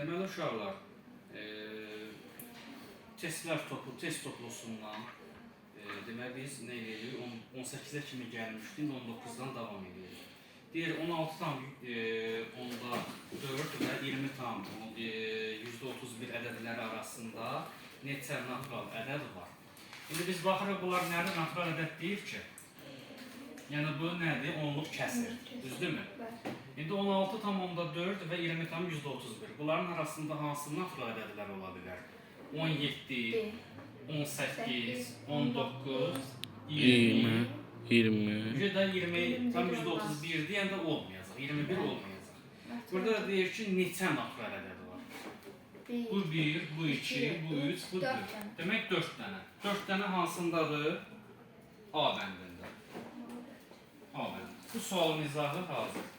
Deməli uşaqlar, e, testlər toplu, test toplusundan e, deməli biz nə edirik? 18-ə kimi gəlmişdik, 19-dan davam edirik. Deyir 16 tam e, onda 4 və 20 tam e, %31 ədədləri arasında neçə natural ədəd var? İndi biz baxırıq bunlar nədir natural ədəd deyir ki? Yəni bu nədir? Onluq kəsir. Düzdürmü? Bəli. İndi 16 tam onda 4 və 20 tam %31. Bunların arasında hansı natural ədədlər ola bilər? 17, 18, 19, 20. 20, 20. Bir də 20 tam %31 deyəndə olmayacaq. 21 olmayacaq. Burada da deyir ki, neçə natural ədəd var? Bu 1, bu 2, bu 3, bu 4. Dörd dənə. Demək 4 dənə. 4 dənə hansındadır? A bəndində. A bəndində. Bu sualın izahı hazır.